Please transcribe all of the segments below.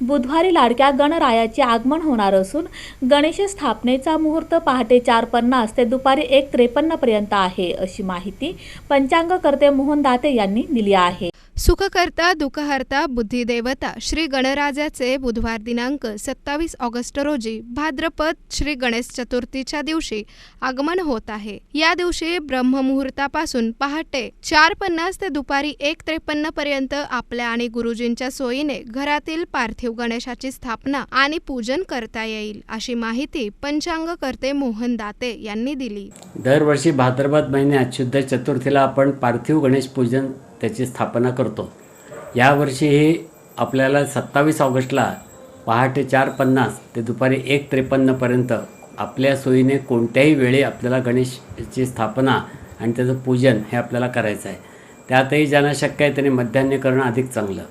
बुधवारी लाडक्या गणरायाचे आगमन होणार असून गणेश स्थापनेचा मुहूर्त पहाटे चार पन्नास ते दुपारी एक त्रेपन्न पर्यंत आहे अशी माहिती पंचांगकर्ते मोहन दाते यांनी दिली आहे. सुखकर्ता दुःखहर्ता बुद्धिदेवता श्री गणराजाचे बुधवार दिनांक सत्तावीस ऑगस्ट रोजी भाद्रपद श्री गणेश चतुर्थीच्या दिवशी आगमन होत आहे. या दिवशी ब्रह्ममुहूर्तापासून पहाटे चार पन्नास ते दुपारी एक त्रेपन्न पर्यंत आपल्या आणि गुरुजींच्या सोयीने घरातील पार्थिव गणेशाची स्थापना आणि पूजन करता येईल अशी माहिती पंचांगकर्ते मोहन दाते यांनी दिली. दरवर्षी भाद्रपद महिन्यात शुद्ध चतुर्थीला आपण पार्थिव गणेश पूजन त्याची स्थापना करतो. यावर्षी हे आपल्याला सत्तावीस ऑगस्टला पहाटे चार पन्नास ते दुपारी एक त्रेपन्नपर्यंत आपल्या सोयीने कोणत्याही वेळी आपल्याला गणेशची स्थापना आणि त्याचं पूजन हे आपल्याला करायचं आहे. त्यातही ज्यांना शक्य आहे त्यांनी मध्यान्ह करणं अधिक चांगलं.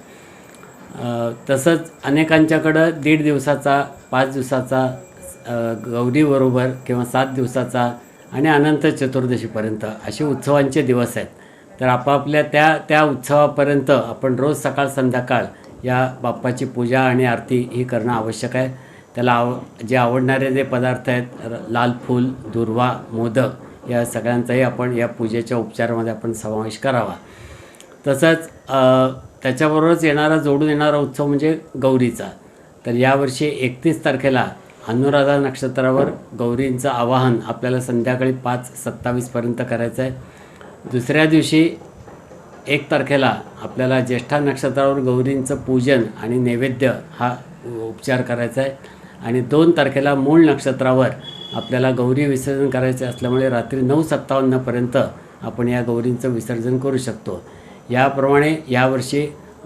तसंच अनेकांच्याकडं दीड दिवसाचा पाच दिवसाचा गौरीबरोबर किंवा सात दिवसाचा आणि अनंत चतुर्दशीपर्यंत असे उत्सवांचे दिवस आहेत. तर आपापल्या त्या त्या उत्सवापर्यंत आपण रोज सकाळ संध्याकाळ या बाप्पाची पूजा आणि आरती ही करणं आवश्यक आहे. त्याला आव जे आवडणारे जे पदार्थ आहेत लाल फूल दुर्वा मोदक या सगळ्यांचाही आपण या पूजेच्या उपचारामध्ये आपण समावेश करावा. तसंच त्याच्याबरोबरच येणारा जोडून येणारा उत्सव म्हणजे गौरीचा. तर यावर्षी एकतीस तारखेला अनुराधा नक्षत्रावर गौरींचं आवाहन आपल्याला संध्याकाळी पाच सत्तावीसपर्यंत करायचं आहे दुसऱ्या दिवशी एक तारखेला आपल्याला ज्येष्ठा नक्षत्रावर गौरींचं पूजन आणि नैवेद्य हा उपचार करायचा आहे. आणि दोन तारखेला मूळ नक्षत्रावर आपल्याला गौरी विसर्जन करायचे असल्यामुळे रात्री नऊ सत्तावन्नपर्यंत आपण या गौरींचं विसर्जन करू शकतो. याप्रमाणे यावर्षी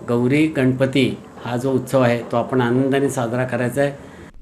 गौरी गणपती हा जो उत्सव आहे तो आपण आनंदाने साजरा करायचा आहे.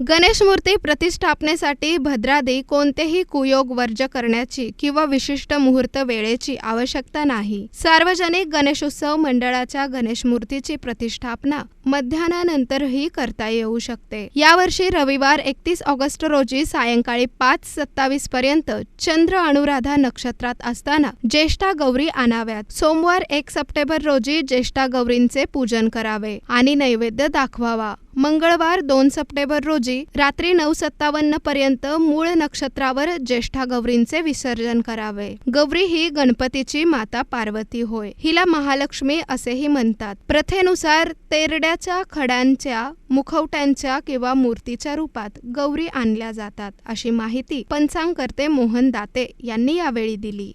गणेश मूर्ती प्रतिष्ठापनेसाठी भद्रादी कोणतेही कुयोग वर्ज करण्याची किंवा विशिष्ट मुहूर्त वेळेची आवश्यकता नाही. सार्वजनिक गणेशोत्सव मंडळाच्या गणेश मूर्तीची प्रतिष्ठापना मध्याह्नानंतरही करता येऊ शकते. यावर्षी रविवार एकतीस ऑगस्ट रोजी सायंकाळी पाच सत्तावीस पर्यंत चंद्र अनुराधा नक्षत्रात असताना ज्येष्ठा गौरी आणाव्यात. सोमवार एक सप्टेंबर रोजी ज्येष्ठा गौरींचे पूजन करावे आणि नैवेद्य दाखवावा. मंगळवार दोन सप्टेंबर रोजी रात्री नऊ सत्तावन्न पर्यंत मूळ नक्षत्रावर ज्येष्ठा गौरींचे विसर्जन करावे. गौरी ही गणपतीची माता पार्वती होय. हिला महालक्ष्मी असेही म्हणतात. प्रथेनुसार तेरड्याच्या खड्यांच्या मुखवट्यांच्या किंवा मूर्तीच्या रूपात गौरी आणल्या जातात अशी माहिती पंचांगकर्ते मोहन दाते यांनी यावेळी दिली.